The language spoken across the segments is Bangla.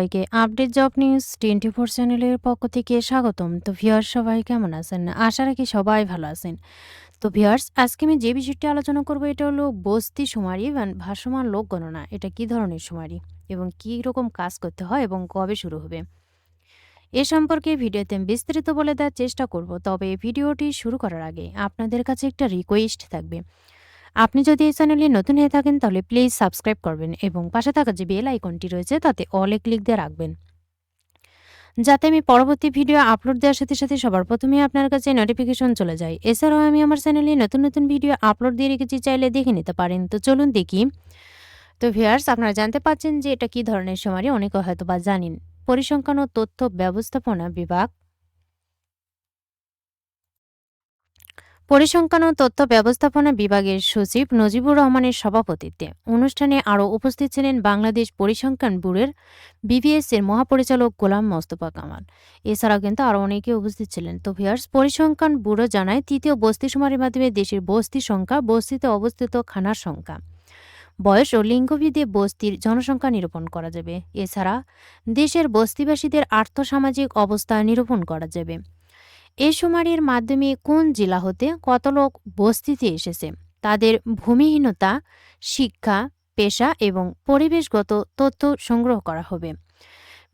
সবাইকে update job news twenty four চ্যানেলের পক্ষ থেকে স্বাগতম। তো ভিউয়ার্স সবাই কেমন আছেন? আশা রাখি সবাই ভালো আছেন। তো ভিউয়ার্স আজকে আমি যে বিষয়টি আলোচনা করব, এটা হলো বস্তি সুমারি ভাসমান লোক গণনা। এটা কি ধরনের সুমারি এবং কি রকম কাজ করতে হয় এবং কবে শুরু হবে? এ সম্পর্কে ভিডিওতে বিস্তারিত বলে দেওয়ার চেষ্টা করব, তবে ভিডিওটি শুরু করার আগে আপনাদের কাছে একটা রিকোয়েস্ট থাকবে। আপনি যদি এই চ্যানেলে নতুন হয়ে থাকেন, তাহলে প্লিজ সাবস্ক্রাইব করবেন এবং পাশে থাকা যে বেল আইকনটি রয়েছে, তাতে অলে ক্লিক দিয়ে রাখবেন। যাতে আমি পরবর্তী ভিডিও আপলোড দেওয়ার সাথে সাথে সবার প্রথমে আপনার কাছে নোটিফিকেশন চলে যায়। এছাড়াও আমি আমার চ্যানেলে নতুন নতুন ভিডিও আপলোড দিয়ে রেখেছি, চাইলে দেখে নিতে পারেন। তো চলুন দেখি। তো ভিয়ার্স আপনারা জানতে পারছেন যে এটা কি ধরনের সুমারি অনেকে হয়তো বা জানেন। পরিসংখ্যান ও তথ্য ব্যবস্থাপনা বিভাগ পরিসংখ্যান ও তথ্য ব্যবস্থাপনা বিভাগের সচিব নজিবুর রহমানের সভাপতিত্বে অনুষ্ঠানে আরও উপস্থিত ছিলেন বাংলাদেশ পরিসংখ্যান ব্যুরোর বিবিএস এর মহাপরিচালক গোলাম মোস্তফা কামাল। এছাড়াও কিন্তু আরও অনেকে উপস্থিত ছিলেন। তো ভিয়ার্স পরিসংখ্যান ব্যুরো জানায়, তৃতীয় বস্তি সুমারির মাধ্যমে দেশের বস্তি সংখ্যা, বস্তিতে অবস্থিত খানার সংখ্যা, বয়স ও লিঙ্গভেদে বস্তির জনসংখ্যা নিরূপণ করা যাবে। এছাড়া দেশের বস্তিবাসীদের আর্থসামাজিক অবস্থা নিরূপণ করা যাবে। এ সুমারির মাধ্যমে কোন জেলা হতে কত লোক বস্তিতে এসেছে? তাদের ভূমিহীনতা, শিক্ষা, পেশা এবং পরিবেশগত তথ্য সংগ্রহ করা হবে।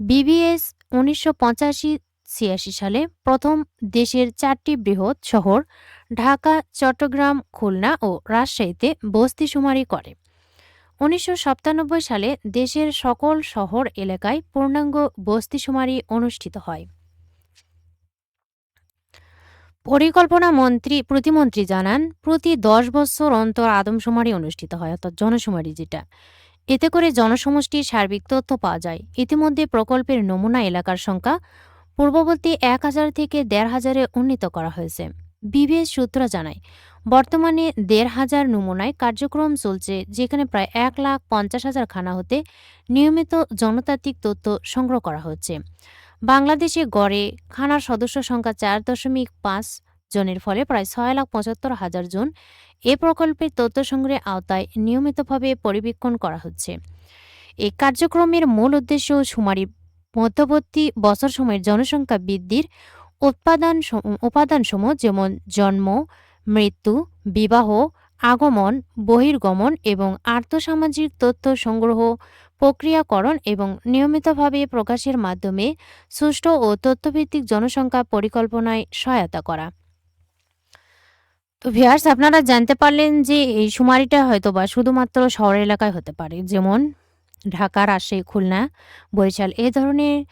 বিবিএস উনিশশো পঁচাশি ছিয়াশি সালে প্রথম দেশের চারটি বৃহৎ শহর ঢাকা, চট্টগ্রাম, খুলনা ও রাজশাহীতে বস্তি সুমারি করে। উনিশশো সাতানব্বই সালে দেশের সকল শহর এলাকায় পূর্ণাঙ্গ বস্তি সুমারি অনুষ্ঠিত হয়। পরিকল্পনা মন্ত্রী, প্রতিমন্ত্রী জানান, প্রতি দশ বছর অন্তর আদমশুমারি অনুষ্ঠিত হয়, অর্থাৎ জনশুমারি যেটা। এতে করে জনসমষ্টির সার্বিক তথ্য পাওয়া যায়। ইতিমধ্যে প্রকল্পের নমুনা এলাকার সংখ্যা পূর্ববর্তী এক হাজার থেকে দেড় হাজারে উন্নীত করা হয়েছে। বিবিএস সূত্র জানায়, বর্তমানে দেড় হাজার নমুনায় কার্যক্রম চলছে, যেখানে প্রায় এক লাখ পঞ্চাশ হাজার খানা হতে নিয়মিত জনতাত্ত্বিক তথ্য সংগ্রহ করা হচ্ছে। বাংলাদেশে গড়ে খানার সদস্য সংখ্যা চার দশমিক পাঁচ জনের ফলে প্রায় ছয় লাখ পঁচাত্তর হাজার জন এ প্রকল্পের তথ্য সংগ্রহের আওতায় নিয়মিতভাবে পরিবীক্ষণ করা হচ্ছে। এই কার্যক্রমের মূল উদ্দেশ্য সুমারি মধ্যবর্তী বছর সময়ের জনসংখ্যা বৃদ্ধির উৎপাদন উপাদানসমূহ যেমন জন্ম, মৃত্যু, বিবাহ, আগমন, বহির্গমন এবং আর্থসামাজিক তথ্য সংগ্রহ প্রক্রিয়াকরণ এবং নিয়মিতভাবে প্রকাশের মাধ্যমে সুষ্ঠু ও তথ্যভিত্তিক জনসংখ্যা পরিকল্পনায় সহায়তা করা। তো ভিয়ার্স আপনারা জানতে পারলেন যে এই সুমারিটা হয়তো বা শুধুমাত্র শহর এলাকায় হতে পারে। যেমন ঢাকা রাজশাহী খুলনা, বরিশাল, এ ধরনের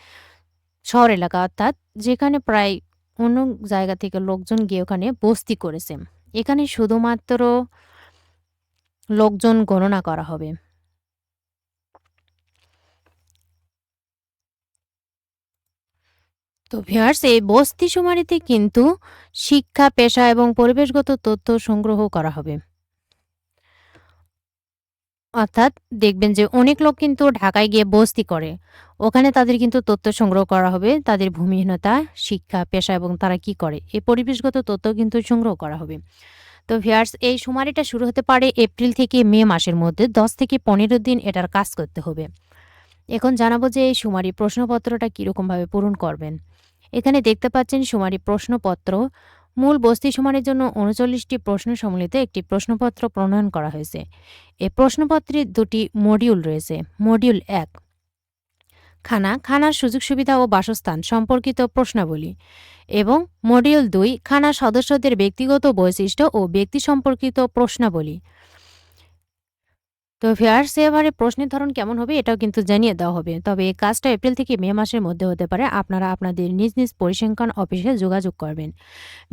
শহর এলাকা, অর্থাৎ যেখানে প্রায় অন্য জায়গা থেকে লোকজন গিয়ে ওখানে বস্তি করেছে। এখানে শুধুমাত্র লোকজন গণনা করা হবে। তো ভিয়ার্স এই বস্তি সুমারিতে কিন্তু শিক্ষা, পেশা এবং পরিবেশগত তথ্য সংগ্রহ করা হবে। অর্থাৎ দেখবেন যে অনেক লোক কিন্তু ঢাকায় গিয়ে বস্তি করে। ওখানে তাদের কিন্তু তথ্য সংগ্রহ করা হবে, তাদের ভূমিহীনতা, শিক্ষা, পেশা এবং তারা কি করে, এই পরিবেশগত তথ্য কিন্তু সংগ্রহ করা হবে। তো ভিয়ার্স এই সুমারিটা শুরু হতে পারে এপ্রিল থেকে মে মাসের মধ্যে, দশ থেকে পনেরো দিন এটার কাজ করতে হবে। এখন জানাব যে এই সুমারি প্রশ্নপত্রটা কীরকমভাবে পূরণ করবেন। এখানে দেখতে পাচ্ছেন সুমারি প্রশ্নপত্র। মূল বস্তি সুমারির জন্য উনচল্লিশটি প্রশ্ন সম্মিলিত একটি প্রশ্নপত্র প্রণয়ন করা হয়েছে। এ প্রশ্নপত্রে দুটি মডিউল রয়েছে মডিউল এক। খানা, খানার সুযোগ সুবিধা ও বাসস্থান সম্পর্কিত প্রশ্নাবলী এবং মডিউল দুই খানা সদস্যদের ব্যক্তিগত বৈশিষ্ট্য ও ব্যক্তি সম্পর্কিত প্রশ্নাবলী। তো ফেয়ার এবারে প্রশ্নের ধরন কেমন হবে এটাও কিন্তু জানিয়ে দেওয়া হবে। তবে এই কাজটা এপ্রিল থেকে মে মাসের মধ্যে হতে পারে। আপনারা আপনাদের নিজ নিজ পরিসংখ্যান অফিসে যোগাযোগ করবেন।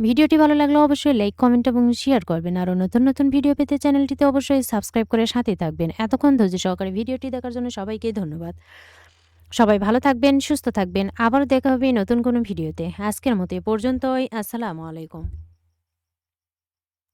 ভিডিওটি ভালো লাগলে অবশ্যই লাইক, কমেন্ট এবং শেয়ার করবেন। আরও নতুন নতুন ভিডিও পেতে চ্যানেলটিতে অবশ্যই সাবস্ক্রাইব করে সাথে থাকবেন। এতক্ষণ ধৈর্য সহকারে ভিডিওটি দেখার জন্য সবাইকে ধন্যবাদ। সবাই ভালো থাকবেন, সুস্থ থাকবেন। আবার দেখা হবে নতুন কোনো ভিডিওতে। আজকের মতো এ পর্যন্তই। আসসালামু আলাইকুম।